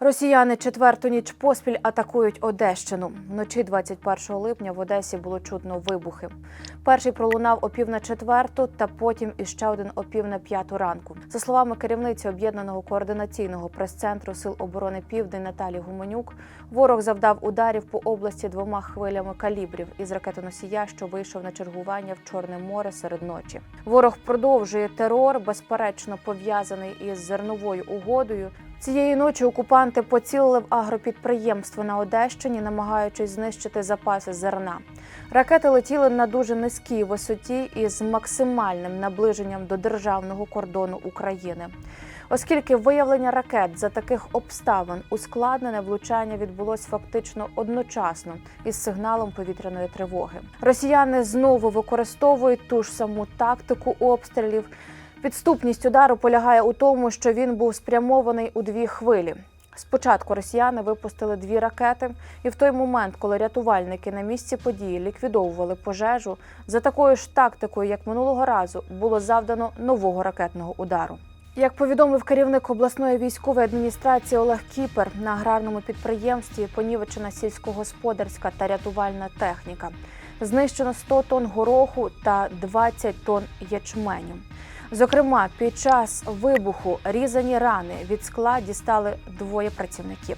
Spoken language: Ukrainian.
Росіяни четверту ніч поспіль атакують Одещину. Вночі 21 липня в Одесі було чутно вибухи. Перший пролунав о пів на четверту, та потім іще один о пів на п'яту ранку. За словами керівниці об'єднаного координаційного прес-центру Сил оборони Південь Наталі Гуменюк, ворог завдав ударів по області двома хвилями калібрів із ракетоносія, що вийшов на чергування в Чорне море серед ночі. Ворог продовжує терор, безперечно пов'язаний із зерновою угодою. Цієї ночі окупанти поцілили в агропідприємство на Одещині, намагаючись знищити запаси зерна. Ракети летіли на дуже низькій висоті із максимальним наближенням до державного кордону України. Оскільки виявлення ракет за таких обставин ускладнене, влучання відбулось фактично одночасно із сигналом повітряної тривоги. Росіяни знову використовують ту ж саму тактику обстрілів. Підступність удару полягає у тому, що він був спрямований у дві хвилі. Спочатку росіяни випустили дві ракети, і в той момент, коли рятувальники на місці події ліквідовували пожежу, за такою ж тактикою, як минулого разу, було завдано нового ракетного удару. Як повідомив керівник обласної військової адміністрації Олег Кіпер, на аграрному підприємстві понівечена сільськогосподарська та рятувальна техніка. Знищено 100 тонн гороху та 20 тонн ячменю. Зокрема, під час вибуху різані рани від скла дістали двоє працівників.